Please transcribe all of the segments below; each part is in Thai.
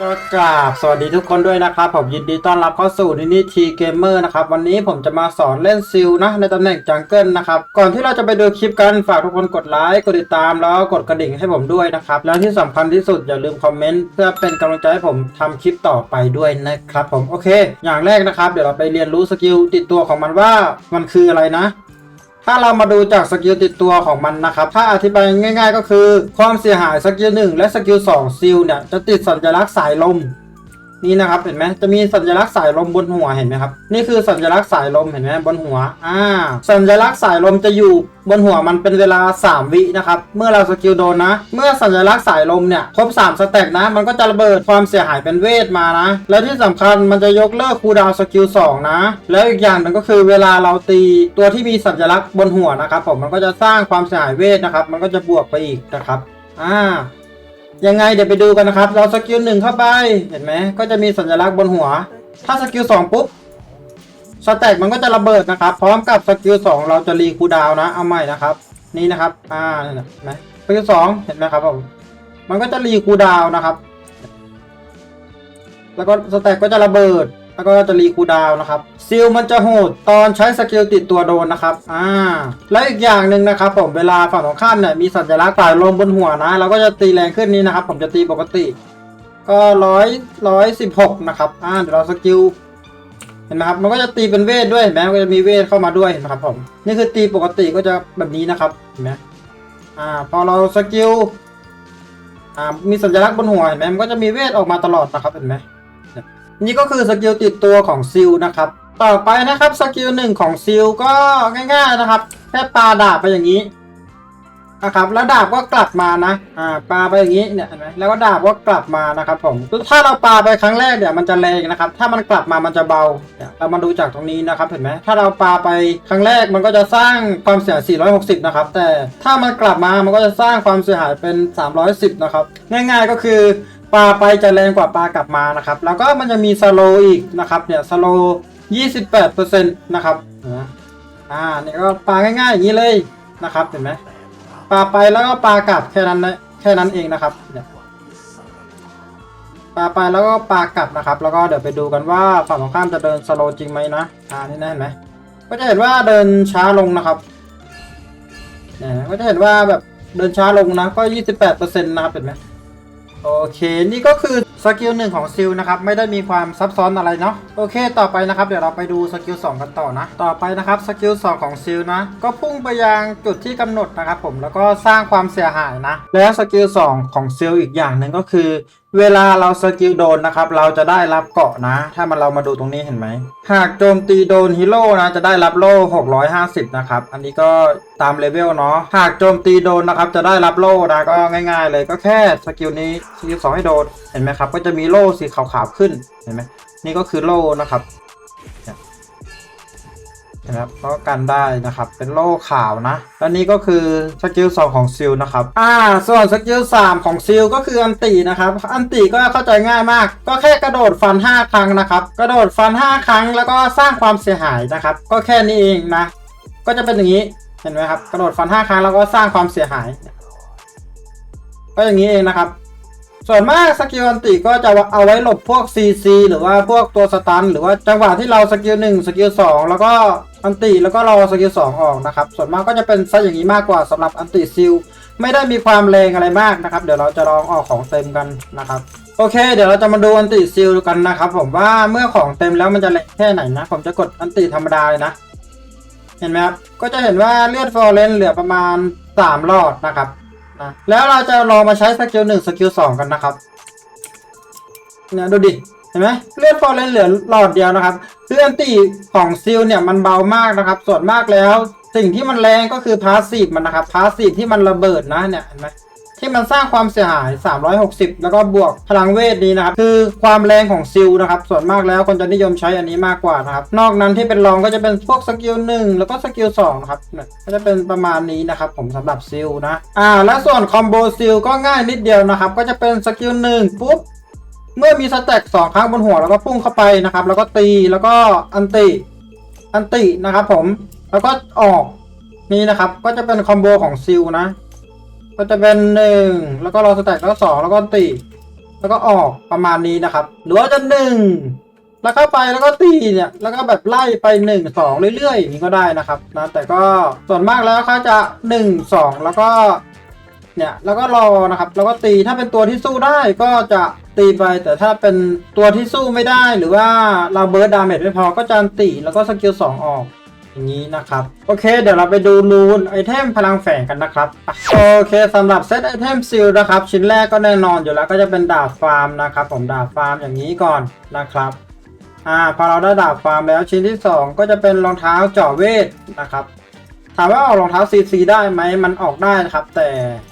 ก็กราบสวัสดีทุกคนด้วยนะครับ ผมยินดีต้อนรับเข้าสู่นินิทีเกมเมอร์นะครับ วันนี้ผมจะมาสอนเล่นซิลนะ ในตำแหน่งจังเกิลนะครับ ก่อนที่เราจะไปดูคลิปกันฝากทุกคนกดไลค์กดติดตามแล้วก็กดกระดิ่งให้ผมด้วยนะครับ แล้วที่สำคัญที่สุดอย่าลืมคอมเมนต์เพื่อเป็นกำลังใจให้ผมทำคลิปต่อไปด้วยนะครับผมโอเค อย่างแรกนะครับ เดี๋ยวเราไปเรียนรู้สกิลติดตัวของมันว่ามันคืออะไรนะ ถ้าเรามาดูจากสกิลติดตัวของมันนะครับ ถ้าอธิบายง่าย ๆ ก็คือ ความเสียหายสกิลหนึ่งและสกิลสองซิลเนี่ยจะติดสัญลักษณ์สายลม นี่นะครับเห็นไหมจะมีสัญลักษณ์สายลมบนหัวเห็นไหมครับนี่คือสัญลักษณ์สายลมเห็นไหมบนหัวอ่าสัญลักษณ์สายลมจะอยู่บนหัวมันเป็นเวลา 3 วินะครับเมื่อเราสกิลโดนนะ เมื่อสัญลักษณ์สายลมเนี่ยครบ3สเต็กนะ มันก็จะระเบิดความเสียหายเป็นเวทมานะ และที่สำคัญมันจะยกเลิกคูดาวสกิล2นะ แล้วอีกอย่างหนึ่งก็คือเวลาเราตีตัวที่มีสัญลักษณ์บนหัวนะครับผมมันก็จะสร้างความเสียหายเวทนะครับ มันก็จะบวกไปอีกนะครับอ่า ยังไงเดี๋ยวไปดูกันนะครับ เราสกิลหนึ่งเข้าไป เห็นไหมก็จะมีสัญลักษณ์บนหัว ถ้าสกิลสองปุ๊บสแต็กมันก็จะระเบิดนะครับ พร้อมกับสกิลสองเราจะรีคูดาวนะ เอาใหม่นะครับ นี่นะครับ อ่าเห็นไหมสกิลสองเห็นไหมครับผมมันก็จะรีคูดาวนะครับ แล้วก็สแต็กก็จะระเบิด แล้วก็จะรีคูดาวนะครับซิลมันจะโหดตอนใช้สกิลติดตัวโดนนะครับอ่าแล้วอีกอย่างหนึ่งนะครับผมเวลาฝั่งตรงข้ามเนี่ยมีสัญลักษณ์สายลมบนหัวนะเราก็จะตีแรงขึ้นนี้นะครับ ผมจะตีปกติ ก็ร้อยร้อยสิบหกนะครับอ่าเดี๋ยวเราสกิลเห็นไหมครับมันก็จะตีเป็นเวทด้วยเห็นไหมมันก็จะมีเวทเข้ามาด้วยเห็นไหมครับผมนี่คือตีปกติก็จะแบบนี้นะครับเห็นไหมอ่าพอเราสกิลอ่ามีสัญลักษณ์บนหัวเห็นไหมมันก็จะมีเวทออกมาตลอดนะครับเห็นไหม นี่ก็คือสกิลติดตัวของซิลนะครับ ต่อไปนะครับสกิลหนึ่งของซิลก็ง่าย ๆนะครับ แค่ปาดาบไปอย่างนี้นะครับแล้วดาบก็กลับมานะอ่าปาไปอย่างนี้เนี่ยเห็นไหมแล้วก็ดาบก็กลับมานะครับผมถ้าเราปาไปครั้งแรกเนี่ยมันจะแรงนะครับ ถ้ามันกลับมามันจะเบาเนี่ยเรามาดูจากตรงนี้นะครับเห็นไหมถ้าเราปาไปครั้งแรกมันก็จะสร้างความเสียหาย460 นะครับ แต่ถ้ามันกลับมามันก็จะสร้างความเสียหายเป็น 310 นะครับ ง่ายๆก็คือ ปลาไปจะแรงกว่าปลากลับมานะครับ แล้วก็มันจะมีสโลอีกนะครับเนี่ยสโล28%นะครับอ่าเนี่ยก็ปลาง่ายๆอย่างนี้เลยนะครับเห็นไหมปลาไปแล้วก็ปลากลับแค่นั้นนะแค่นั้นเองนะครับเนี่ยปลาไปแล้วก็ปลากลับนะครับ แล้วก็เดี๋ยวไปดูกันว่าฝั่งตรงข้ามจะเดินสโลจริงไหมนะอ่านี่นะเห็นไหมก็จะเห็นว่าเดินช้าลงนะครับเนี่ยก็จะเห็นว่าแบบเดินช้าลงนะก็ 28%นะครับเห็นไหม โอเค นี่ก็คือสกิลหนึ่งของซิลนะครับ ไม่ได้มีความซับซ้อนอะไรเนาะโอเค ต่อไปนะครับ เดี๋ยวเราไปดูสกิล2กันต่อนะ ต่อไปนะครับสกิล2ของซิลนะ ก็พุ่งไปยังจุดที่กำหนดนะครับผมแล้วก็สร้างความเสียหายนะ แล้วสกิล2ของซิลอีกอย่างหนึ่งก็คือ เวลาเราสกิลโดนนะครับ เราจะได้รับเกาะนะ ถ้ามันเรามาดูตรงนี้เห็นไหม หากโจมตีโดนฮีโร่นะ จะได้รับโล่ 650 นะครับ อันนี้ก็ตามเลเวลเนาะ หากโจมตีโดนนะครับ จะได้รับโล่นะ ก็ง่าย ๆ เลยก็แค่สกิลนี้สกิลสองให้โดน เห็นไหมครับ ก็จะมีโล่สีขาวๆขึ้น เห็นไหมนี่ก็คือโล่นะครับ นไหมครับก็กันได้นะครับ เป็นโล่ขาวนะแล้วนี่ก็คือสกิลสองของซิลนะครับ อ่า ส่วนสกิลสามของซิลก็คืออันตินะครับ อันติก็เข้าใจง่ายมาก ก็แค่กระโดดฟัน 5 ครั้งนะครับ กระโดดฟัน 5 ครั้งแล้วก็สร้างความเสียหายนะครับ ก็แค่นี้เองนะ ก็จะเป็นอย่างนี้ เห็นไหมครับ กระโดดฟัน 5 ครั้งแล้วก็สร้างความเสียหาย ก็อย่างนี้เองนะครับส่วนมากสกิลอันติก็จะเอาไว้หลบพวก CC หรือว่าพวกตัวสตัน หรือว่าจังหวะที่เราสกิล1สกิล2แล้วก็ อันติแล้วก็รอสกิล2องออกนะครับ ส่วนมากก็จะเป็นซะอย่างนี้มากกว่าสำหรับอันติซิลไม่ได้มีความแรงอะไรมากนะครับ เดี๋ยวเราจะลองออกของเต็มกันนะครับ โอเค เดี๋ยวเราจะมาดูอันติซิลกันนะครับ ผมว่าเมื่อของเต็มแล้วมันจะแรงแค่ไหนนะ ผมจะกดอันติธรรมดาเลยนะ เห็นไหมครับ ก็จะเห็นว่าเลือดฟอร์เรนเหลือประมาณ3หลอดนะครับนะแล้วเราจะลองมาใช้สกิล1สกิล2กันนะครับเนี่ยดูดิเห็นไหมเลือดฟอร์เรนเหลือหลอดเดียวนะครับ คืออันติของซิลเนี่ยมันเบามากนะครับ ส่วนมากแล้ว สิ่งที่มันแรงก็คือพาสซีฟมันนะครับพาสซีฟที่มันระเบิดนะเนี่ยเห็นไหมที่มันสร้างความเสียหาย 360 แล้วก็บวกพลังเวทนี้นะครับ คือความแรงของซิลนะครับ ส่วนมากแล้วคนจะนิยมใช้อันนี้มากกว่านะครับ นอกนั้นที่เป็นรองก็จะเป็นพวกสกิลหนึ่งแล้วก็สกิลสองนะครับก็จะเป็นประมาณนี้นะครับ ผมสำหรับซิลนะ อ่า และส่วนคอมโบซิลก็ง่ายนิดเดียวนะครับ ก็จะเป็นสกิลหนึ่งปุ๊บ เมื่อมีสแต็กสองครั้งบนหัวแล้วก็พุ่งเข้าไปนะครับ แล้วก็ตีแล้วก็อันติอันตินะครับผมแล้วก็ออกนี่นะครับ ก็จะเป็นคอมโบของซิลนะ ก็จะเป็นหนึ่งแล้วก็รอสแต็กแล้วก็สองแล้วก็ติแล้วก็ออกประมาณนี้นะครับ หรือว่าจะหนึ่งแล้วเข้าไปแล้วก็ตีเนี่ย แล้วก็แบบไล่ไปหนึ่งสองเรื่อยๆอย่างนี้ก็ได้นะครับนะแต่ก็ส่วนมากแล้วเขาจะหนึ่งสองแล้วก็เนี่ยแล้วก็รอนะครับ แล้วก็ตีถ้าเป็นตัวที่สู้ได้ก็จะ ตีไปแต่ถ้าเป็นตัวที่สู้ไม่ได้หรือว่าเราเบิร์ดดาเมจไม่พอก็จะอันตีแล้วก็สกิลสองออกอย่างนี้นะครับ โอเค เดี๋ยวเราไปดูรูนไอเทมพลังแฝงกันนะครับ โอเคสำหรับเซตไอเทมซิลนะครับ ชิ้นแรกก็แน่นอนอยู่แล้วก็จะเป็นดาบฟาร์มนะครับ ผมดาบฟาร์มอย่างนี้ก่อนนะครับอ่าพอเราได้ดาบฟาร์มแล้วชิ้นที่ 2 ก็จะเป็นรองเท้าเจาะเวทนะครับ ถามว่าออกรองเท้าซีซีได้ไหมมันออกได้นะครับ แต่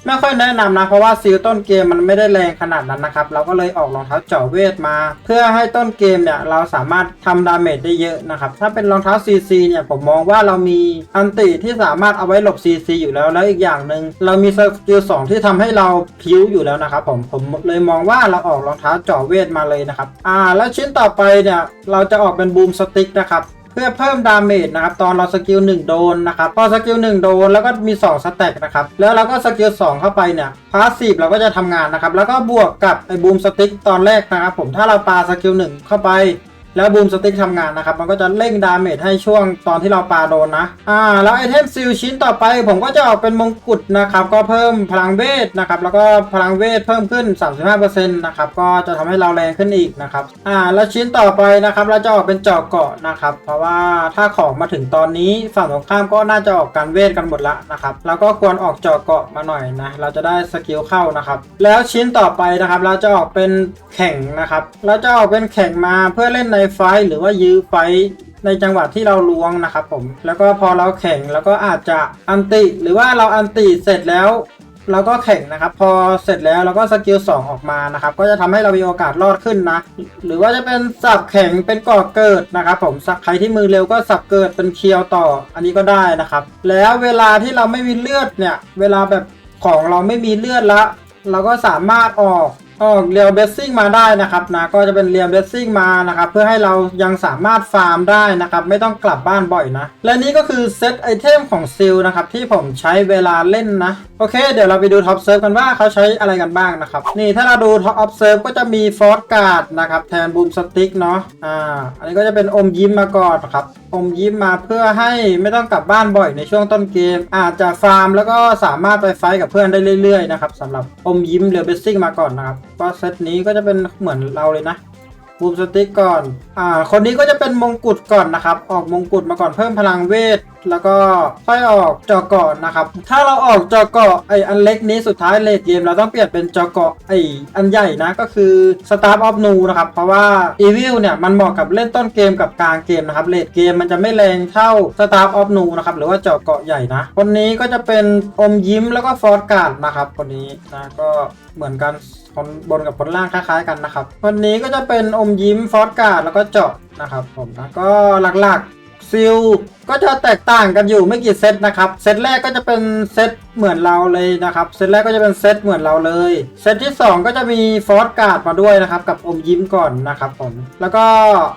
ไม่ค่อยแนะนำนะ เพราะว่าซีลต้นเกมมันไม่ได้แรงขนาดนั้นนะครับ เราก็เลยออกรองเท้าเจาะเวทมา เพื่อให้ต้นเกมเนี่ยเราสามารถทำดาเมจได้เยอะนะครับ ถ้าเป็นรองเท้าซีซีเนี่ยผมมองว่าเรามีอันติที่สามารถเอาไว้หลบซีซีอยู่แล้วแล้วอีกอย่างหนึ่งเรามีสกิลสองที่ทำให้เราพิ้วอยู่แล้วนะครับผมผมเลยมองว่าเราออกรองเท้าเจาะเวทมาเลยนะครับอ่าแล้วชิ้นต่อไปเนี่ยเราจะออกเป็นบูมสติ๊กนะครับ เพื่อเพิ่มดาเมจนะครับตอนเราสกิล1โดนนะครับพอสกิล1โดนแล้วก็มี2สแต็กนะครับแล้วเราก็สกิล2เข้าไปเนี่ยพาสซีฟเราก็จะทำงานนะครับแล้วก็บวกกับไอ้บูมสติ๊กตอนแรกนะครับผมถ้าเราปาสกิล1เข้าไป แล้วบูมสติ๊กทำงานนะครับ มันก็จะเร่งดาเมจให้ช่วงตอนที่เราปาโดนนะ อ่า แล้วไอเทมซิลชิ้นต่อไป ผมก็จะออกเป็นมงกุฎนะครับ ก็เพิ่มพลังเวทนะครับ แล้วก็พลังเวทเพิ่มขึ้น 35%นะครับ ก็จะทำให้เราแรงขึ้นอีกนะครับ อ่า แล้วชิ้นต่อไปนะครับ เราจะออกเป็นจาะเกาะนะครับ เพราะว่าถ้าของมาถึงตอนนี้ฝั่งตรงข้ามก็น่าจะออกการเวทกันหมดละนะครับ แล้วก็ควรออกจาะเกาะมาหน่อยนะ เราจะได้สกิลเข้านะครับ แล้วชิ้นต่อไปนะครับ เราจะออกเป็นแข่งนะครับ เราจะออกเป็นแข่งมาเพื่อเล่นในไฟหรือว่ายื้อไฟในจังหวะที่เราลวงนะครับผม แล้วก็พอเราแข่งแล้วก็อาจจะอันติ หรือว่าเราอันติเสร็จแล้ว เราก็แข่งนะครับ พอเสร็จแล้วเราก็สกิล2ออกมานะครับ ก็จะทำให้เรามีโอกาสรอดขึ้นนะ หรือว่าจะเป็นสับแข่งเป็นก่อเกิดนะครับ ผมสักใครที่มือเร็วก็สับเกิดเป็นเคียวต่อ อันนี้ก็ได้นะครับ แล้วเวลาที่เราไม่มีเลือดเนี่ย เวลาแบบของเราไม่มีเลือดละ เราก็สามารถออก ออกเรียวเบสซิ่งมาได้นะครับนะก็จะเป็นเรียวเบสซิ่งมานะครับเพื่อให้เรายังสามารถฟาร์มได้นะครับไม่ต้องกลับบ้านบ่อยนะ และนี่ก็คือเซตไอเทมของซิลนะครับที่ผมใช้เวลาเล่นนะ โอเค เดี๋ยวเราไปดูท็อปเซิร์ฟกันว่าเขาใช้อะไรกันบ้างนะครับนี่ถ้าเราดูท็อปเซิร์ฟก็จะมีฟอร์สการ์ดนะครับแทนบูมสติ๊กเนาะอ่าอันนี้ก็จะเป็นอมยิ้มมาก่อนครับอมยิ้มมาเพื่อให้ไม่ต้องกลับบ้านบ่อยในช่วงต้นเกม อาจจะฟาร์มแล้วก็สามารถไปไฟท์กับเพื่อนได้เรื่อยๆนะครับสำหรับอมยิ้มเรือเบสซิ่งมาก่อนนะครับ ก็เซตนี้ก็จะเป็นเหมือนเราเลยนะบูมสติกก่อน อ่า คนนี้ก็จะเป็นมงกุฎก่อนนะครับ ออกมงกุฎมาก่อนเพิ่มพลังเวท แล้วก็ค่อยออกจอเกาะนะครับ ถ้าเราออกจอเกาะไออันเล็กนี้สุดท้ายเลทเกมเราต้องเปลี่ยนเป็นจอเกาะไออันใหญ่นะก็คือ Star of Nu นะครับ เพราะว่า Evil เนี่ยมันเหมาะกับเล่นต้นเกมกับกลางเกมนะครับเลทเกมมันจะไม่แรงเท่า Star of Nu นะครับหรือว่าจาะกาะใหญ่นะ คนนี้ก็จะเป็นอมยิ้มแล้วก็ฟอร์การ์ดนะครับ คนนี้นะก็เหมือนกัน คนบนกับคนล่างคล้ายๆกันนะครับ วันนี้ก็จะเป็นอมยิ้มฟอสการ์ดแล้วก็เจาะนะครับผมนะก็หลักๆซิลก็จะแตกต่างกันอยู่ไม่กี่เซตนะครับ เซตแรกก็จะเป็นเซตเหมือนเราเลยนะครับ เซตแรกก็จะเป็นเซตเหมือนเราเลย เซตที่ 2 ก็จะมีฟอสการ์ดมาด้วยนะครับ กับอมยิ้มก่อนนะครับผม แล้วก็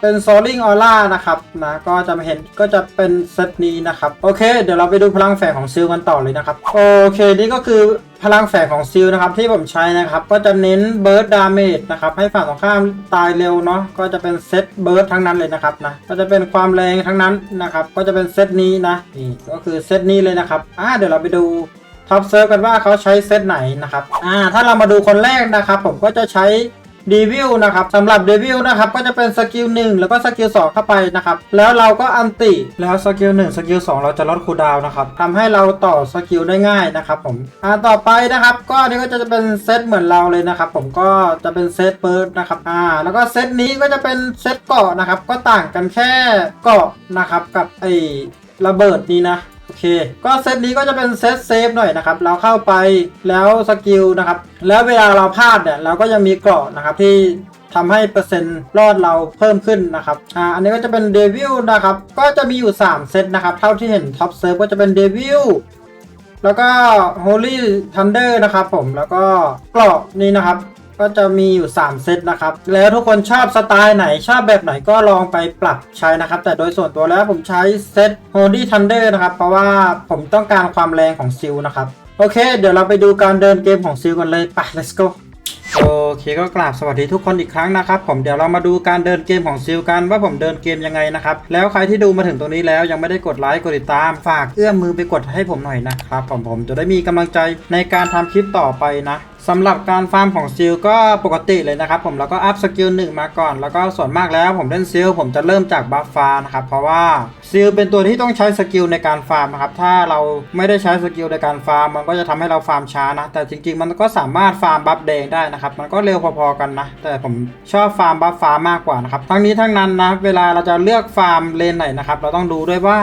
เป็นโซลิงออร่านะครับนะก็จะมาเห็นก็จะเป็นเซตนี้นะครับ โอเค เดี๋ยวเราไปดูพลังแฝงของซิลกันต่อเลยนะครับ โอเค นี่ก็คือ พลังแฝงของซิลนะครับที่ผมใช้นะครับ ก็จะเน้นเบิร์ดดาเมจนะครับให้ฝั่งตรงข้ามตายเร็วเนาะก็จะเป็นเซตเบิร์ดทั้งนั้นเลยนะครับนะก็จะเป็นความแรงทั้งนั้นนะครับก็จะเป็นเซตนี้นะนี่ก็คือเซตนี้เลยนะครับอ่าเดี๋ยวเราไปดูท็อปเซิร์ฟกันว่าเขาใช้เซตไหนนะครับอ่าถ้าเรามาดูคนแรกนะครับ ผมก็จะใช้ ดีวิลนะครับสำหรับเดวิลนะครับก็จะเป็นสกิล1แล้วก็สกิล2เข้าไปนะครับแล้วเราก็อันติแล้วสกิล1สกิล2เราจะลดคูลดาวน์นะครับทำให้เราต่อสกิลได้ง่ายนะครับผมอ่าต่อไปนะครับก็อันนี้ก็จะเป็นเซตเหมือนเราเลยนะครับผมก็จะเป็นเซตเปิร์ดนะครับอ่าแล้วก็เซตนี้ก็จะเป็นเซตเกาะนะครับก็ต่างกันแค่เกาะนะครับกับไอระเบิดนี้นะ เค ก็เซตนี้ก็จะเป็นเซตเซฟหน่อยนะครับ เราเข้าไปแล้วสกิลนะครับ แล้วเวลาเราพลาดเนี่ยเราก็ยังมีเกราะนะครับที่ทำให้เปอร์เซ็นต์รอดเราเพิ่มขึ้นนะครับ อ่า อันนี้ก็จะเป็นเดวิลนะครับ ก็จะมีอยู่ 3 เซตนะครับ เท่าที่เห็นท็อปเซิร์ฟก็จะเป็นเดวิลแล้วก็ Holy Thunder นะครับผม แล้วก็เกราะนี่นะครับ ก็จะมีอยู่ 3 เซตนะครับ แล้วทุกคนชอบสไตล์ไหนชอบแบบไหนก็ลองไปปรับใช้นะครับ แต่โดยส่วนตัวแล้วผมใช้เซต Holy Thunder นะครับ เพราะว่าผมต้องการความแรงของซิลนะครับ โอเค เดี๋ยวเราไปดูการเดินเกมของซิลกันเลยไป let's go โอเคก็กราบสวัสดีทุกคนอีกครั้งนะครับ ผมเดี๋ยวเรามาดูการเดินเกมของซิลกันว่าผมเดินเกมยังไงนะครับ แล้วใครที่ดูมาถึงตรงนี้แล้วยังไม่ได้กดไลค์กดติดตามฝากเอื้อมมือไปกดให้ผมหน่อยนะครับผมผมจะได้มีกำลังใจในการทำคลิปต่อไปนะสำหรับการฟาร์มของซิลก็ปกติเลยนะครับผมแล้วก็อัพสกิลหนึ่งมาก่อน แล้วก็ส่วนมากแล้วผมเล่นซิลผมจะเริ่มจากบัฟฟ้านะครับเพราะว่าซิลเป็นตัวที่ต้องใช้สกิลในการฟาร์มนะครับถ้าเราไม่ได้ใช้สกิลในการฟาร์มมันก็จะทำให้เราฟาร์มช้านะแต่จริงๆ มันก็สามารถฟาร์มบัฟแดงได้นะครับมันก็เร็วพอๆกันนะ แต่ผมชอบฟาร์มบัฟฟ้ามากกว่านะครับทั้งนี้ทั้งนั้นนะเวลาเราจะเลือกฟาร์มเลนไหนนะครับเราต้องดูด้วยว่า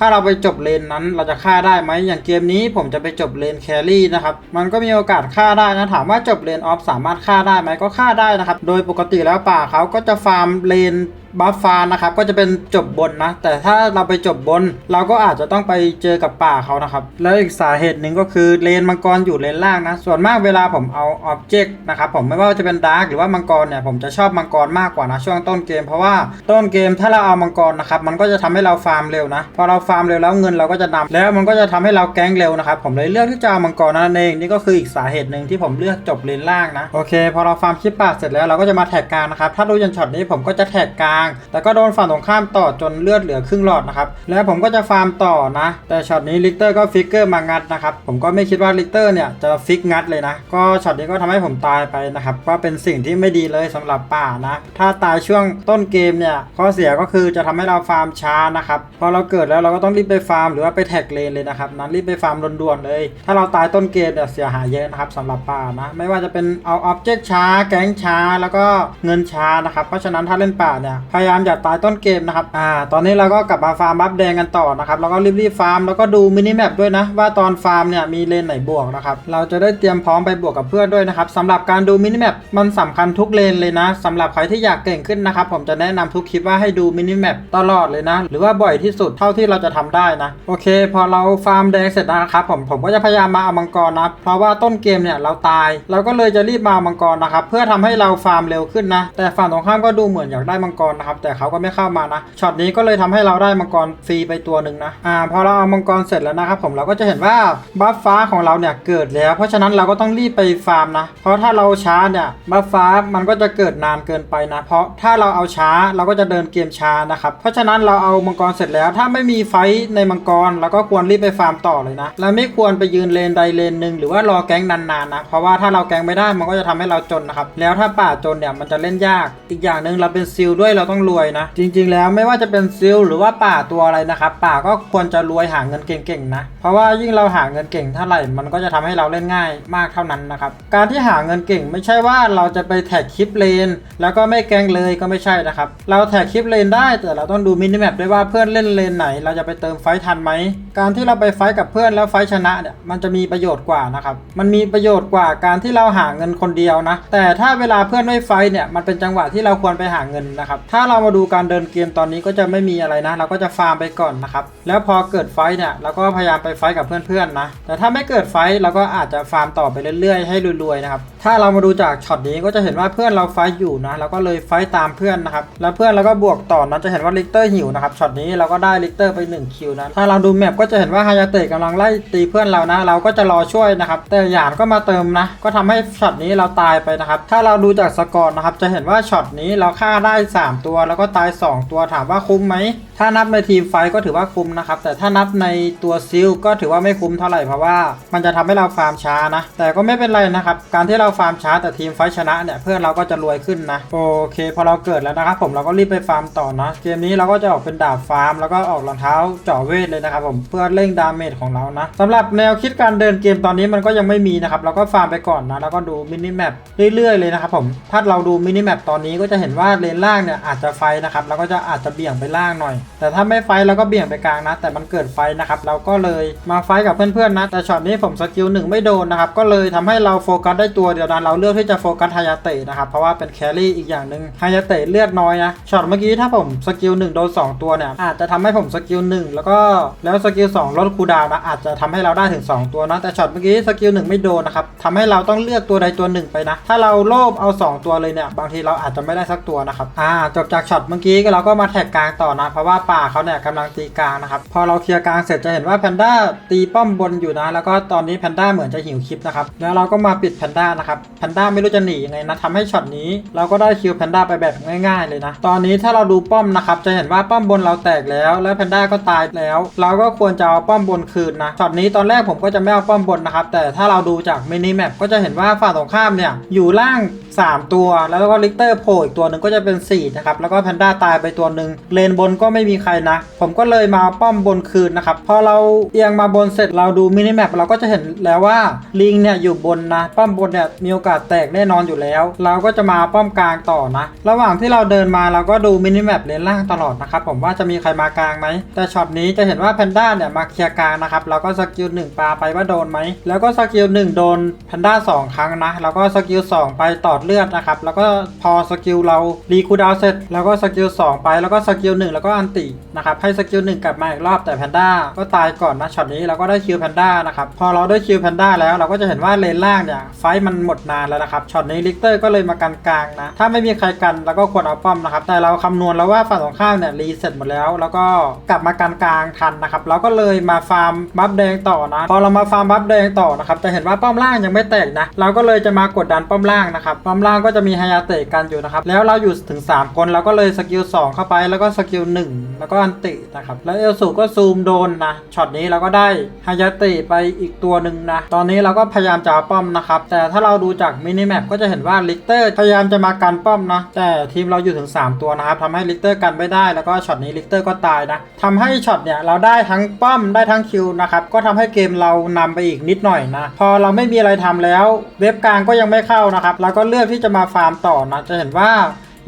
ถ้าเราไปจบเลนนั้นเราจะฆ่าได้ไหมอย่างเกมนี้ผมจะไปจบเลนแครี่นะครับมันก็มีโอกาสฆ่าได้นะถามว่าจบเลนออฟสามารถฆ่าได้ไหมก็ฆ่าได้นะครับโดยปกติแล้วป่าเขาก็จะฟาร์มเลนบัฟฟานะครับก็จะเป็นจบบนนะ แต่ถ้าเราไปจบบน เราก็อาจจะต้องไปเจอกับป่าเขานะครับ แล้วอีกสาเหตุหนึ่งก็คือเลนมังกรอยู่เลนล่างนะ ส่วนมากเวลาผมเอาอ็อบเจกต์นะครับผมไม่ว่าจะเป็นดาร์กหรือว่ามังกรเนี่ยผมจะชอบมังกรมากกว่านะช่วงต้นเกม เพราะว่าต้นเกมถ้าเราเอามังกรนะครับมันก็จะทำให้เราฟาร์มเร็วนะพอเราฟาร์มเร็วแล้วเงินเราก็จะนำแล้วมันก็จะทำให้เราแก๊งเร็วนะครับผมเลยเลือกที่จะเอามังกรนั่นเองนี่ก็คืออีกสาเหตุหนึ่งที่ผมเลือกจบเลนล่างนะโอเค พอเราฟาร์มคลิปป่าเสร็จแล้วเราก็จะมาแท็กกางนะครับถ้าดูยันช็อตนี้ผมก็จะแท็กกลาง แต่ก็โดนฝั่งตรงข้ามต่อจนเลือดเหลือครึ่งหลอดนะครับแล้วผมก็จะฟาร์มต่อนะ แต่ช็อตนี้ลิกเตอร์ก็ฟิกเกอร์มางัดนะครับผมก็ไม่คิดว่าลิกเตอร์เนี่ยจะฟิกงัดเลยนะ ก็ช็อตนี้ก็ทำให้ผมตายไปนะครับก็เป็นสิ่งที่ไม่ดีเลยสำหรับป่านะ ถ้าตายช่วงต้นเกมเนี่ยข้อเสียก็คือจะทำให้เราฟาร์มช้านะครับพอเราเกิดแล้วเราก็ต้องรีบไปฟาร์มหรือว่าไปแท็กเลนเลยนะครับนั้นรีบไปฟาร์มด่วนๆเลย ถ้าเราตายต้นเกมเนี่ยเสียหายเยอะนะครับสำหรับป่านะ ไม่ว่าจะเป็นเอาออบเจกต์ช้า แก๊งช้า แล้วก็เงินช้านะครับ เพราะฉะนั้นถ้าเล่นป่าเนี่ยพยายามอย่าตายต้นเกมนะครับ อ่า ตอนนี้เราก็กลับมาฟาร์มบัฟแดงกันต่อนะครับ แล้วก็รีบๆฟาร์ม แล้วก็ดูมินิแมปด้วยนะ ว่าตอนฟาร์มเนี่ยมีเลนไหนบวกนะครับ เราจะได้เตรียมพร้อมไปบวกกับเพื่อนด้วยนะครับสำหรับการดูมินิแมปมันสำคัญทุกเลนเลยนะสำหรับใครที่อยากเก่งขึ้นนะครับ ผมจะแนะนำทุกคลิปว่าให้ดูมินิแมปตลอดเลยนะ หรือว่าบ่อยที่สุดเท่าที่เราจะทำได้นะ โอเค พอเราฟาร์มแดงเสร็จนะครับ ผม ผมก็จะพยายามมาเอามังกรนะ เพราะว่าต้นเกมเนี่ยเราตาย เราก็เลยจะรีบมาเอามังกรนะครับ เพื่อทำให้เราฟาร์มเร็วขึ้นนะ แต่ฝั่งตรงข้ามก็ดูเหมือนอยากได้มังกรนะครับ แต่เขาก็ไม่เข้ามานะช็อตนี้ก็เลยทำให้เราได้มังกรฟรีไปตัวหนึ่งนะอ่าพอเราเอามังกรเสร็จแล้วนะครับผมเราก็จะเห็นว่าบัฟฟ้าของเราเนี่ยเกิดแล้ว เพราะฉะนั้นเราก็ต้องรีบไปฟาร์มนะ เพราะถ้าเราช้าเนี่ยบัฟฟ้ามันก็จะเกิดนานเกินไปนะ เพราะถ้าเราเอาช้าเราก็จะเดินเกมช้านะครับเพราะฉะนั้นเราเอามังกรเสร็จแล้ว ถ้าไม่มีไฟในมังกรเราก็ควรรีบไปฟาร์มต่อเลยนะเราไม่ควรไปยืนเลนใดเลนหนึ่งหรือว่ารอแก๊งนานๆนะเพราะว่าถ้าเราแก๊งไม่ได้มันก็จะทำให้เราจนนะครับแล้วถ้าป่าจนเนี่ยมันจะเล่นยากอีกอย่างหนึ่งเราเป็นซิลด้วยเราต้องรวยนะ จริง ๆ แล้วไม่ว่าจะเป็นซิลหรือว่าป่าตัวอะไรนะครับ ป่าก็ควรจะรวยหาเงินเก่งๆนะ เพราะว่ายิ่งเราหาเงินเก่งเท่าไหร่มันก็จะทำให้เราเล่นง่ายมากเท่านั้นนะครับ การที่หาเงินเก่งไม่ใช่ว่าเราจะไปแท็กคลิปเลน แล้วก็ไม่แกลงเลยก็ไม่ใช่นะครับ เราแท็กคลิปเลนได้แต่เราต้องดูมินิแมปด้วยว่าเพื่อนเล่นเลนไหน เราจะไปเติมไฟทันไหม การที่เราไปไฟกับเพื่อนแล้วไฟชนะเนี่ยมันจะมีประโยชน์กว่านะครับ มันมีประโยชน์กว่าการที่เราหาเงินคนเดียวนะ แต่ถ้าเวลาเพื่อนไม่ไฟเนี่ยมันเป็นจังหวะที่เราควรไปหาเงินนะครับถ้าาเรามาดูการเดินเกมตอนนี้ก็จะไม่มีอะไรนะ เราก็จะฟาร์มไปก่อนนะครับ แล้วพอเกิดไฟท์เนี่ยเราก็พยายามไปไฟท์กับเพื่อนๆนะ แต่ถ้าไม่เกิดไฟท์เราก็อาจจะฟาร์มต่อไปเรื่อยๆ ให้รวยๆนะครับ ถ้าเรามาดูจากช็อตนี้ก็จะเห็นว่าเพื่อนเราไฟท์อยู่นะ เราก็เลยไฟท์ตามเพื่อนนะครับ แล้วเพื่อนเราก็บวกต่อนะจะเห็นว่าลิกเตอร์หิวนะครับ ช็อตนี้เราก็ได้ลิกเตอร์ไป1คิวนะ ถ้าเราดูแมปก็จะเห็นว่าฮายาเตะกำลังไล่ตีเพื่อนเรานะ เราก็จะรอช่วยนะครับ แต่หยานก็มาเติมนะ ก็ทำให้ช็อตนี้เราตายไปนะครับ ถ้าเราดูจากสกอร์นะครับ จะเห็นว่าช็อตนี้เราฆ่าได้ 3ตัวแล้วก็ตาย 2 ตัวถามว่าคุ้มไหม ถ้านับในทีมไฟก็ถือว่าคุ้มนะครับ แต่ถ้านับในตัวซิลก็ถือว่าไม่คุ้มเท่าไหร่เพราะว่ามันจะทำให้เราฟาร์มช้านะ แต่ก็ไม่เป็นไรนะครับ การที่เราฟาร์มช้าแต่ทีมไฟชนะเนี่ยเพื่อนเราก็จะรวยขึ้นนะ โอเค พอเราเกิดแล้วนะครับผมเราก็รีบไปฟาร์มต่อนะ เกมนี้เราก็จะออกเป็นดาบฟาร์ม แล้วก็ออกรองเท้าเจาะเวทเลยนะครับผมเพื่อเร่งดาเมจของเรานะสำหรับแนวคิดการเดินเกมตอนนี้มันก็ยังไม่มีนะครับเราก็ฟาร์มไปก่อนนะแล้วก็ดูมินิแมปเรื่อยๆเลยนะครับผมถ้าเราดูมินิแมปตอนนี้ก็จะเห็นว่าเลนล่างเนี่ยอาจจะไฟนะครับแล้วก็จะอาจจะเบี่ยงไปล่างหน่อย แต่ถ้าไม่ไฟเราก็เบี่ยงไปกลางนะ แต่มันเกิดไฟนะครับเราก็เลยมาไฟกับเพื่อนๆนะแต่ช็อตนี้ผมสกิลหนึ่งไม่โดนนะครับก็เลยทำให้เราโฟกัสได้ตัวเดียวนะเราเลือกที่จะโฟกัสฮายาเตะนะครับเพราะว่าเป็นแครี่อีกอย่างหนึ่งฮายาเตะเลือดน้อยนะช็อตเมื่อกี้ถ้าผมสกิลหนึ่งโดนสองตัวเนี่ยอาจจะทำให้ผมสกิลหนึ่งแล้วก็แล้วสกิลสองลดคูดาวนะอาจจะทำให้เราได้ถึง 2 ตัวนะแต่ช็อตเมื่อกี้สกิลหนึ่งไม่โดนนะครับทำให้เราต้องเลือกตัวใดตัวหนึ่งไปนะ ถ้าเราโลภเอา 2 ตัวเลยเนี่ยบางทีเราอาจจะไม่ได้สักตัวนะครับอ่าจบจากช็อตเมื่อกี้เราก็มาแท็กกลางต่อนะ เพราะว่าป่าเขาเนี่ยกำลังตีกลางนะครับ พอเราเคลียร์กลางเสร็จจะเห็นว่าแพนด้าตีป้อมบนอยู่นะ แล้วก็ตอนนี้แพนด้าเหมือนจะหิวคลิปนะครับ แล้วเราก็มาปิดแพนด้านะครับแพนด้าไม่รู้จะหนียังไงนะทำให้ช็อตนี้เราก็ได้คิวแพนด้าไปแบบง่ายๆเลยนะ ตอนนี้ถ้าเราดูป้อมนะครับจะเห็นว่าป้อมบนเราแตกแล้ว แล้วแพนด้าก็ตายแล้ว เราก็ควรจะเอาป้อมบนคืนนะช็อตนี้ตอนแรกผมก็จะไม่เอาป้อมบนนะครับแต่ถ้าเราดูจากมินิแมปก็จะเห็นว่าฝั่งตรงข้ามเนี่ยอยู่ล่าง 3 ตัว แล้วก็ลิกเตอร์โผล่อีกตัวหนึ่งก็จะเป็น4นะครับแล้วก็แพนด้าตายไปตัวหนึ่งเลนบนก็ไม่มีใครนะ ผมก็เลยมาป้อมบนคืนนะครับพอเราเอียงมาบนเสร็จเราดูมินิแมปเราก็จะเห็นแล้วว่าลิงเนี่ยอยู่บนนะป้อมบนเนี่ยมีโอกาสแตกแน่นอนอยู่แล้ว เราก็จะมาป้อมกลางต่อนะ ระหว่างที่เราเดินมาเราก็ดูมินิแมปเลนล่างตลอดนะครับผมว่าจะมีใครมากลางไหมแต่ช็อตนี้จะเห็นว่าแพนด้าเนี่ยมาเคลียร์กลางนะครับเราก็สกิลหนึ่งปาไปว่าโดนไหมแล้วก็สกิลหนึ่งโดนแพนด้าสองครั้งนะแล้วก็สกิลสองไปตอดเลือดนะครับแล้วก็พอสกิลเรารีคูดาวเสร็จแล้วก็สกิลสองไปแล้วก็สกิลหนึ่งแล้วก็อันตินะครับให้สกิลหนึ่งกลับมาอีกรอบแต่แพนด้าก็ตายก่อนนะช็อตนี้เราก็ได้คิวแพนด้านะครับพอเราได้คิวแพนด้าแล้วเราก็จะเห็นว่าเลนล่างเนี่ยไฟมันหมดนานแล้วนะครับช็อตนี้ลิกเตอร์ก็เลยมากันกลางนะถ้าไม่มีใครกันเราก็ควรเอาป้อมนะครับแต่เราคำนวณแล้วว่าฝั่งตรงข้ามเนี่ยรีเสร็จหมดแล้ว แล้วก็กลับมากันกลางทันนะครับเราก็เลยมาฟาร์มบัฟแดงต่อนะพอเรามาฟาร์มบัฟแดงต่อนะครับจะเห็นว่าป้อมล่างยังไม่แตกนะเราก็เลยจะมากดดันป้อมล่างนะครับป้อมล่างก็จะมีฮายาเตะกันอยู่นะครับแล้วเราอยู่ถึง 3 คนเราก็เลยสกิล2เข้าไปแล้วก็สกิล1แล้วก็อันตินะครับแล้วเอลสูก็ซูมโดนนะช็อตนี้เราก็ได้ฮายาตะไปอีกตัวหนึ่งนะตอนนี้เราก็พยายามจะป้อมนะครับแต่ถ้าเราดูจากมินิแมปก็จะเห็นว่าลิกเตอร์พยายามจะมากันป้อมนะแต่ทีมเราอยู่ถึง 3 ตัวนะครับทำให้ลิกเตอร์กันไม่ได้แล้วก็ช็อตนี้ลิกเตอร์ก็ตายนะทำให้ช็อตเนี่ยเราได้ทั้งป้อมได้ทั้งคิวนะครับก็ทำให้เกมเรานำไปอีกนิดหน่อยนะพอเราไม่มีอะไรทำแล้ว เว็บกลางก็ยังไม่เข้านะครับเราก็เลือกที่จะมาฟาร์มต่อนะจะเห็นว่า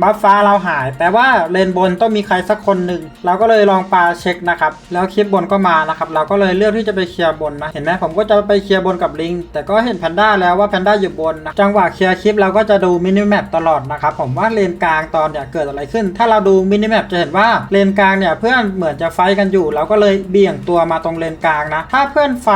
บัฟฟ้าเราหายแปลว่าเลนบนต้องมีใครสักคนหนึ่ง เราก็เลยลองปาเช็คนะครับ แล้วคลิปบนก็มานะครับ เราก็เลยเลือกที่จะไปเคลียร์บนนะ เห็นไหมผมก็จะไปเคลียร์บนกับลิง แต่ก็เห็นแพนด้าแล้วว่าแพนด้าอยู่บนนะ จังหวะเคลียร์คลิปเราก็จะดูมินิแมปตลอดนะครับ ผมว่าเลนกลางตอนเนี่ยเกิดอะไรขึ้น ถ้าเราดูมินิแมปจะเห็นว่าเลนกลางเนี่ยเพื่อนเหมือนจะไฟกันอยู่ เราก็เลยเบี่ยงตัวมาตรงเลนกลางนะ ถ้าเพื่อนไฟ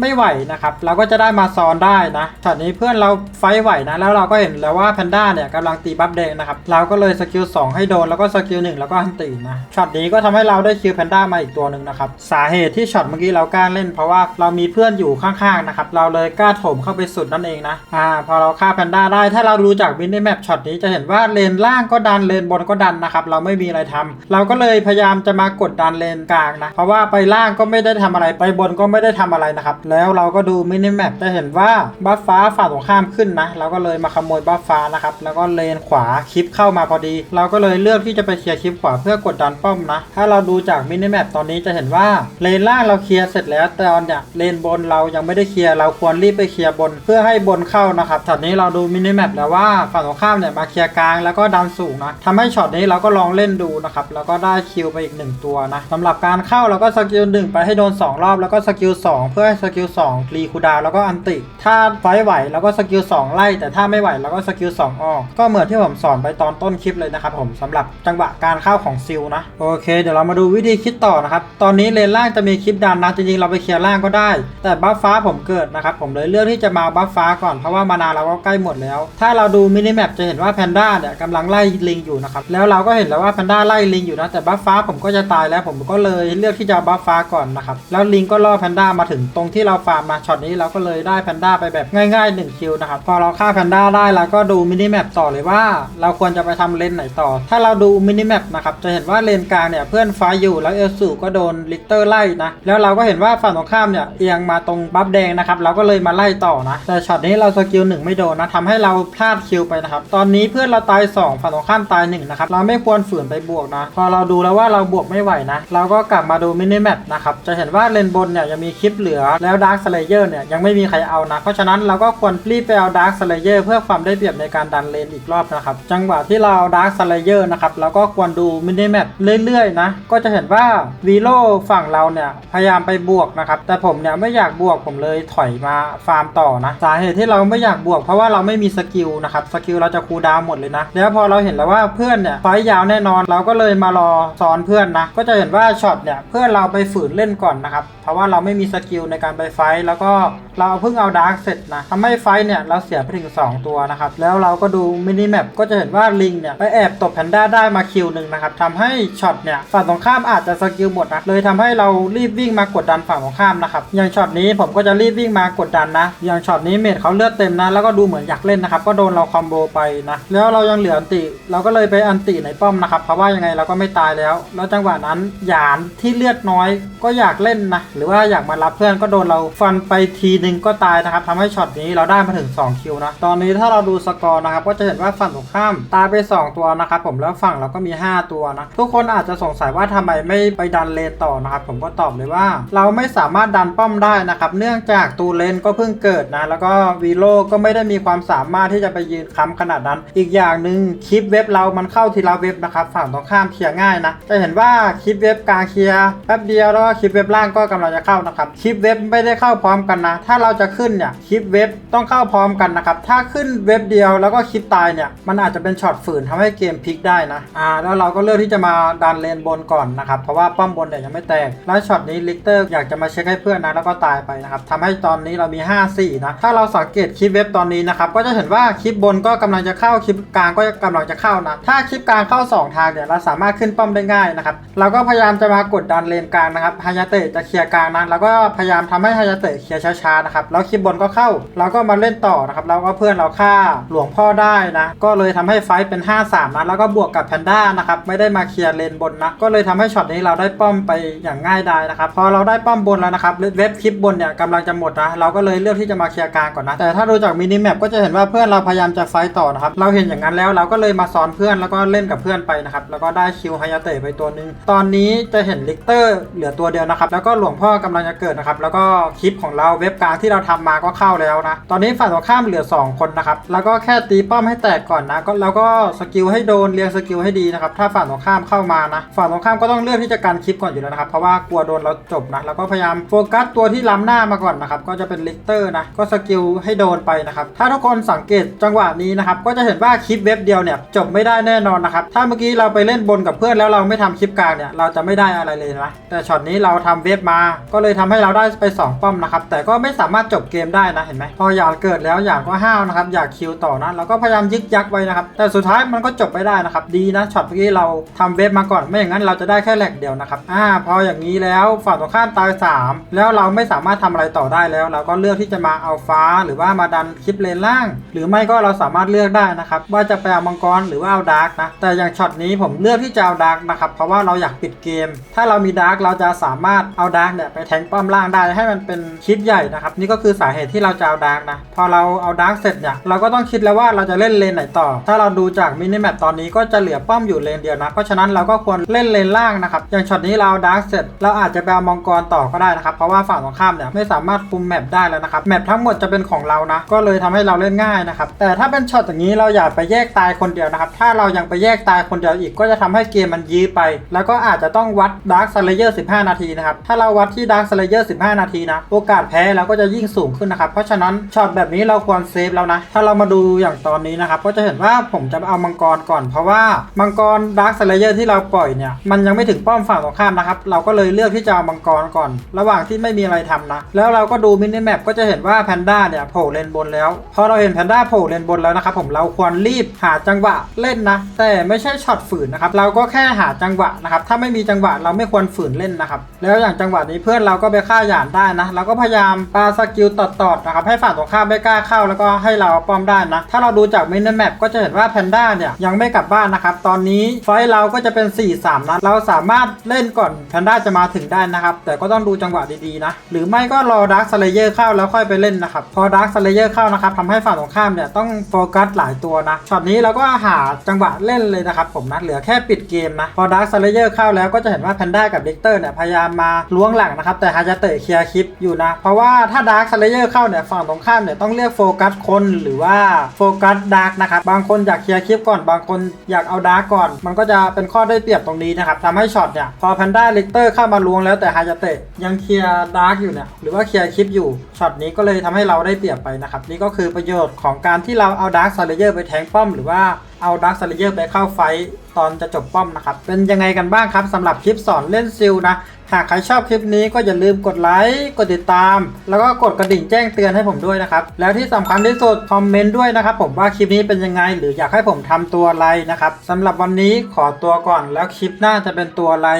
ไม่ไหวนะครับ เราก็จะได้มาซ้อนได้นะช็อตนี้เพื่อนเราไฟไหวนะ แล้วเราก็เห็นแล้วว่าแพนด้าเนี่ยกำลังตีบัฟแดงนะครับเราก็เลยสกิล2ให้โดนแล้วก็สกิล1แล้วก็อันตีนะช็อตนี้ก็ทำให้เราได้คิวแพนด้ามาอีกตัวหนึ่งนะครับสาเหตุที่ช็อตเมื่อกี้เรากล้าเล่น เพราะว่าเรามีเพื่อนอยู่ข้างๆนะครับเราเลยกล้าโถมเข้าไปสุดนั่นเองนะอ่าพอเราฆ่าแพนด้าได้ถ้าเรารู้จากมินิแมปช็อตนี้จะเห็นว่าเลนล่างก็ดันเลนบนก็ดันนะครับเราไม่มีอะไรทำเราก็เลยพยายามจะมากดดันเลนกลางนะเพราะว่าไปล่างก็ไม่ได้ทำอะไรไปบนก็ไม่ได้ทำอะไรนะครับแล้วเราก็ดูมินิแมปจะเห็นว่าบัฟฟ้าฝั่งตรงข้ามขึ้นนะเราก็เลยมาขโมยบัฟฟ้านะครับแล้วก็เลนขวาคลิปเข้ามาพอดี เราก็เลยเลือกที่จะไปเคลียร์คลิปขวาเพื่อกดดันป้อมนะ ถ้าเราดูจากมินิแมปตอนนี้จะเห็นว่าเลนล่างเราเคลียร์เสร็จแล้วแต่ตอนเนี่ยเลนบนเรายังไม่ได้เคลียร์เราควรรีบไปเคลียร์บน เพื่อให้บนเข้านะครับตอนนี้เราดูมินิแมปแล้วว่าฝั่งตรงข้ามเนี่ยมาเคลียร์กลางแล้วก็ดันสูงนะทำให้ช็อตนี้เราก็ลองเล่นดูนะครับแล้วก็ได้คิวไปอีกหนึ่งตัวนะสำหรับการเข้าเราก็สกิลหนึ่งไปให้โดน 2 รอบแล้วก็สกิล2เพื่อให้สกิล2รีคูดาวแล้วก็อันติ ถ้าไฟไหวแล้วก็สกิล2ไล่แต่ถ้าไม่ไหวเราก็สกิล2ออกก็เหมือนที่ผมสอนไปตอนต้นคลิปเลยนะครับผมสำหรับจังหวะการเข้าของซิลนะโอเค เดี๋ยวเรามาดูวิธีคิดต่อนะครับตอนนี้เลนล่างจะมีคลิปดันนะจริงๆเราไปเคลียร์ล่างก็ได้ แต่บัฟฟ้าผมเกิดนะครับผมเลยเลือกที่จะมาบัฟฟ้าก่อนเพราะว่ามานาเราก็ใกล้หมดแล้ว ถ้าเราดูมินิแมปจะเห็นว่าแพนด้าเนี่ยกำลังไล่ลิงอยู่นะครับแล้วเราก็เห็นแล้วว่าแพนด้าไล่ลิงอยู่นะแต่บัฟฟ้าผมก็จะตายแล้วผมก็เลยเลือกที่จะบัฟฟ้าก่อนนะครับแล้วลิงก็ล่อแพนด้ามาถึงตรงที่เราฟาร์มมาช็อตนี้เราก็เลยได้แพนด้าไปแบบง่ายๆ1คิวนะครับพอเราฆ่าแพนด้าได้เราก็ดูมินิแมปต่อเลยว่าเราควรจะไปทำเลนไหนต่อ ถ้าเราดูมินิแมปนะครับจะเห็นว่าเลนกลางเนี่ยเพื่อนฟ้าอยู่แล้วเอลสูก็โดนลิกเตอร์ไล่นะแล้วเราก็เห็นว่าฝั่งตรงข้ามเนี่ยเอียงมาตรงบัฟแดงนะครับเราก็เลยมาไล่ต่อนะแต่ช็อตนี้เราสกิลหนึ่งไม่โดนนะทำให้เราพลาดคิวไปนะครับตอนนี้เพื่อนเราตายสองฝั่งตรงข้ามตายหนึ่งนะครับเราไม่ควรฝืนไปบวกนะพอเราดูแล้วว่าเราบวกไม่ไหวนะเราก็กลับมาดูมินิแมปนะครับจะเห็นว่าเลนบนเนี่ยยังมีคลิปเหลือแล้วดาร์คสเลเยอร์เนี่ยยังไม่มีใครเอานะเพราะฉะนั้นเราก็ควรรีบไปเอาดาร์คสเลเยอร์เพื่อความได้เปรียบในการดันเลนอีกรอบนะครับจังหวะที่เราดาร์คสเลเยอร์นะครับเราก็ควรดูมินิแมปเรื่อยๆนะก็จะเห็นว่าวีโ o ฝั่งเราเนี่ยพยายามไปบวกนะครับแต่ผมเนี่ยไม่อยากบวกผมเลยถอยมาฟาร์มต่อนะสาเหตุที่เราไม่อยากบวกเพราะว่าเราไม่มีสกิลนะครับสกิลเราจะคูลดาวหมดเลยนะแล้วพอเราเห็นแล้วว่าเพื่อนเนี่ยไฟยาวแน่นอนเราก็เลยมารอซ้อนเพื่อนนะก็จะเห็นว่าช็อตเนี่ยเพื่อนเราไปฝืนเล่นก่อนนะครับเพราะว่าเราไม่มีสกิลในการไปไฟแล้วก็เราเพิ่งเอาดาร์กเสร็จนะทำให้ไฟเนี่ยเราเสียไปถึง 2 ตัวนะครับแล้วเราก็ดูมินิแมปก็จะเห็นว่าลิงเนี่ยไปแอบตบแพนด้าได้มาคิวหนึ่งนะครับทำให้ช็อตเนี่ยฝั่งตรงข้ามอาจจะสกิลหมดนะเลยทำให้เรารีบวิ่งมากดดันฝั่งตรงข้ามนะครับอย่างช็อตนี้ผมก็จะรีบวิ่งมากดดันนะ อย่างช็อตนี้เมดเขาเลือดเต็มนะแล้วก็ดูเหมือนอยากเล่นนะครับก็โดนเราคอมโบไปนะแล้วเรายังเหลืออันติเราก็เลยไปอันติในป้อมนะครับเพราะว่ายังไงเราก็ไม่ตายแล้วแล้วจังหวะนั้นหยานที่เลือดน้อยก็อยากเล่นนะหรือว่าอยากมารับเพื่อนก็โดนเราฟันไปทีหนึ่งก็ตายนะครับทำให้ช็อตนี้เราได้มาถึง2คิวนะตอนนี้ถ้าเราดูสกอร์นะครับก็จะเห็นว่าฝั่งตรงข้ามตายไป 2 ตัวนะครับผมแล้วฝั่งเราก็มี 5 ตัวนะทุกคนอาจจะสงสัยว่าทำไมไม่ไปดันเลนต่อนะครับผมก็ตอบเลยว่า เราไม่สามารถดันป้อมได้นะครับเนื่องจากตูเลนก็เพิ่งเกิดนะแล้วก็วีโลก็ไม่ได้มีความสามารถที่จะไปยืนค้ำขนาดนั้น อีกอย่างหนึ่งคลิปเว็บเรามันเข้าทีละเว็บนะครับฝั่งตรงข้ามเคลียร์ง่ายนะจะเห็นว่าคลิปเว็บกลางเคลียร์แป๊บเดียวแล้วก็คลิปเว็บล่างก็กำลังจะเข้านะครับคลิปเว็บไม่ได้เข้าพร้อมกันนะ ถ้าเราจะขึ้นเนี่ยคลิปเว็บต้องเข้าพร้อมกันนะครับถ้าขึ้นเว็บเดียวแล้วก็คลิปตายเนี่ยมันอาจจะเป็นช็อตฝืนทำให้เกมพลิกได้นะอ่าแล้วเราก็เลือกที่จะมาดันเลนบนก่อนนะครับเพราะว่าป้อมบนเนี่ยยังไม่แตกแล้วช็อตนี้ลิกเตอร์อยากจะมาเช็คให้เพื่อนนะแล้วก็ตายไปนะครับทำให้ตอนนี้เรามี 5-4นะถ้าเราสังเกตคลิปเว็บตอนนี้นะครับก็จะเห็นว่าคลิปบนก็กำลังจะเข้าคลิปกลางก็กำลังจะเข้านะถ้าคลิปกลางเข้า 2 ทางเนี่ยเราสามารถขึ้นป้อมได้ง่ายนะครับเราก็พยายามจะมากดดันเลนกลางนะครับฮายาเตะจะเคลียร์กลางนะแล้วก็พยายามทำให้ฮายาเตะเคลียร์ช้าๆนะครับแล้วคลิปบนก็เข้า เราก็มาเล่นต่อนะครับแล้วก็เพื่อนเราฆ่าหลวงพ่อได้นะก็เลยทำให้ไฟเป็น 5-3 นะ แล้วก็บวกกับแพนด้านะครับ ไม่ได้มาเคลียร์เลนบนนะ ก็เลยทำให้ช็อตนี้เราได้ป้อมไปอย่างง่ายดายนะครับ พอเราได้ป้อมบนแล้วนะครับ เว็บคลิปบนเนี่ยกำลังจะหมดนะ เราก็เลยเลือกที่จะมาเคลียร์กลางก่อนนะ แต่ถ้าดูจากมินิแมปก็จะเห็นว่าเพื่อนเราพยายามจะไฟต์ต่อนะครับ เราเห็นอย่างนั้นแล้วเราก็เลยมาซ้อนเพื่อนแล้วก็เล่นกับเพื่อนไปนะครับ แล้วก็ได้คิวไฮยาเตะไปตัวหนึง ตอนนี้จะเห็นลิกเตอร์เหลือตัวเดียวนะครับ แล้วก็หลวงพ่อกำลังจะเกิดนะครับ แล้วก็คลิปของเราเว็บกลางที่เราทำมาก็เข้าแล้วนะ ตอนนี้ฝั่งตรงข้ามเหลือ 2 คนนะครับ แล้วก็แค่ตีป้อมให้แตกก่อนนะ ก็แล้วก็สกิลให้โดนเรียงสกิลให้ดีนะครับถ้าฝั่งตรงข้ามเข้ามานะฝั่งตรงข้ามก็ต้องเลือกที่จะการคลิปก่อนอยู่แล้วนะครับเพราะว่ากลัวโดนเราจบนะแล้วก็พยายามโฟกัสตัวที่ล้ำหน้ามาก่อนนะครับก็จะเป็นลิกเตอร์นะก็สกิลให้โดนไปนะครับถ้าทุกคนสังเกตจังหวะนี้นะครับก็จะเห็นว่าคลิปเว็บเดียวเนี่ยจบไม่ได้แน่นอนนะครับถ้าเมื่อกี้เราไปเล่นบนกับเพื่อนแล้วเราไม่ทำคลิปกลางเนี่ยเราจะไม่ได้อะไรเลยนะแต่ช็อตนี้เราทำเว็บมา ก็เลยทำให้เราได้ไป 2 ป้อมนะครับแต่ก็ไม่สามารถจบเกมได้นะเห็นไหมพออยากเกิดแล้วอยากก็ห้าวนะครับอยากคิวต่อนะเราก็พยายามยึกยักไว้นะครับแต่สุดดท้ายมันก็จบไม่ได้นะครับ ดีนะช็อตเมื่อกี้เราทำเว็บมาก่อน ไม่อย่างนั้นเราจะได้แค่แหลกเดียวนะครับ อ่า พออย่างนี้แล้วฝั่งตรงข้ามตายสามแล้วเราไม่สามารถทำอะไรต่อได้แล้ว เราก็เลือกที่จะมาเอาฟ้าหรือว่ามาดันคลิปเลนล่าง หรือไม่ก็เราสามารถเลือกได้นะครับ ว่าจะไปเอามังกรหรือว่าเอาดาร์กนะ แต่อย่างช็อตนี้ผมเลือกที่จะเอาดาร์กนะครับ เพราะว่าเราอยากปิดเกม ถ้าเรามีดาร์กเราจะสามารถเอาดาร์กเนี่ยไปแทงป้อมล่างได้ให้มันเป็นคลิปใหญ่นะครับ นี่ก็คือสาเหตุที่เราจะเอาดาร์กนะ พอเราเอาดาร์กเสร็จเนี่ยเราก็ต้องคิดแล้วว่าเราจะเล่นเลนไหนต่อ ถ้าเราดูจากมินิแมปตอนนี้ก็จะเหลือป้อมอยู่เลนเดียวนะ เพราะฉะนั้นเราก็ควรเล่นเลนล่างนะครับอย่างช็อตนี้เราดาร์กเสร็จเราอาจจะไปเอามังกรต่อก็ได้นะครับ เพราะว่าฝั่งตรงข้ามเนี่ยไม่สามารถคุมแมปได้แล้วนะครับแมปทั้งหมดจะเป็นของเรานะก็เลยทำให้เราเล่นง่ายนะครับแต่ถ้าเป็นช็อตอย่างนี้เราอย่าไปแยกตายคนเดียวนะครับถ้าเรายังไปแยกตายคนเดียวอีกก็จะทำให้เกมมันยื้อไป แล้วก็อาจจะต้องวัดดาร์ s สเลเยอร์15 นาทีนะครับถ้าเราวัดที่ดาร์ s สเลเยอร์15 นาทีนะโอกาสแพ้เราก็จะยิ่งสูงขึ้นนะครับเพราะฉะนั้นช็อตแบบนี้เราควรเซฟแล้วนะถ้าเรามาดูอย่างตอนนี้นะครับก็จะเห็นว่าผมจะเอามังกรก่อน เพราะว่ามังกรดาร์ s สเลเยอร์ที่เราปล่อยเนี่ยมันยังไม่ถึงป้อมฝั่งตรงข้ามนะครับ เราก็เลยเลือกที่จะเอามังกรก่อน ระหว่างที่ไม่มีอะไรทำนะ แล้วเราก็ดูมินิแมปก็จะเห็นว่าแพนด้าเนี่ยโผล่เลนบนแล้วพอเราเห็นแพนด้าโผล่เลนบนแล้วนะครับผมเราควรรีบหาจังหวะเล่นนะ แต่ไม่ใช่ช็อตฝืนนะครับเราก็แค่หาจังหวะนะครับถ้าไม่มีจังหวะเราไม่ควรฝืนเล่นนะครับแล้วอย่างจังหวะนี้เพื่อนเราก็ไปฆ่าหยานได้นะเราก็พยายามปาสกิลตอดๆนะครับให้ฝั่งตรงข้ามไม่กล้าเข้า แล้วก็ให้เราป้อมได้นะถ้าเราดูจากมินิแมปก็จะเห็นว่าแพนด้าเนี่ยยังไม่กลับบ้านนะครับ ตอนนี้ไฟเราก็จะเป็น 4-3นะเราสามารถเล่นก่อนแพนด้าจะมาถึงได้นะครับ แต่ก็ต้องดูจังหวะดีๆนะ หรือไม่ก็รอดาร์คสเลเยอร์เข้าแล้วค่อยไปเล่นนะครับ พอดาร์คสเลเยอร์เข้านะครับทำให้ฝั่งตรงข้ามเนี่ยต้องโฟกัสหลายตัวนะ ช็อตนี้เราก็หาจังหวะเล่นเลยนะครับผมนะเหลือแค่ปิดเกมนะ พอดาร์คสเลเยอร์เข้าแล้วก็จะเห็นว่าแพนด้ากับดิกเตอร์เนี่ยพยายามมาล้วงหลังนะครับแต่ฮาจะเตะเคลียร์คลิปอยู่นะ เพราะว่าถ้าดาร์คสเลเยอร์เข้าเนี่ยฝั่งตรงข้ามเนี่ยต้องเลือกโฟกัสคนหรือว่าโฟกัสดาร์กนะครับบางคนอยากเคลียร์คลิปก่อนบางคนอยากเอาดาร์กก่อน มันก็จะเป็นข้อได้เปรียบตรงนี้นะครับทำให้ช็อตเนี่ยพอแพนด้าลิกเตอร์เข้ามาล้วงแล้วแต่ฮาจะเตะยังเคลียร์ดาร์กอยู่เนี่ยหรือว่าเคลียร์คลิปอยู่ช็อตนี้ก็เลยทำให้เราได้เปรียบไปนะครับนี่ก็คือประโยชน์ของการที่เราเอาดาร์คสเลเยอร์ไปแทงป้อม หรือว่าเอาดาร์คสเลเยอร์ไปเข้าไฟต์ตอนจะจบป้อมนะครับเป็นยังไงกันบ้างครับสำหรับคลิปสอนเล่นซิลนะ หากใครชอบคลิปนี้ก็อย่าลืมกดไลค์กดติดตาม แล้วก็กดกระดิ่งแจ้งเตือนให้ผมด้วยนะครับ แล้วที่สำคัญที่สุดคอมเมนต์ด้วยนะครับผมว่าคลิปนี้เป็นยังไง หรืออยากให้ผมทำตัวอะไรนะครับสำหรับวันนี้ขอตัวก่อนแล้วคลิปหน้าจะเป็นตัวอะไร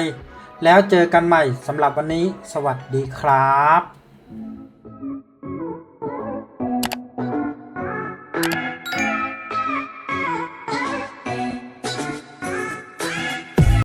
แล้วเจอกันใหม่สำหรับวันนี้ สวัสดีครับ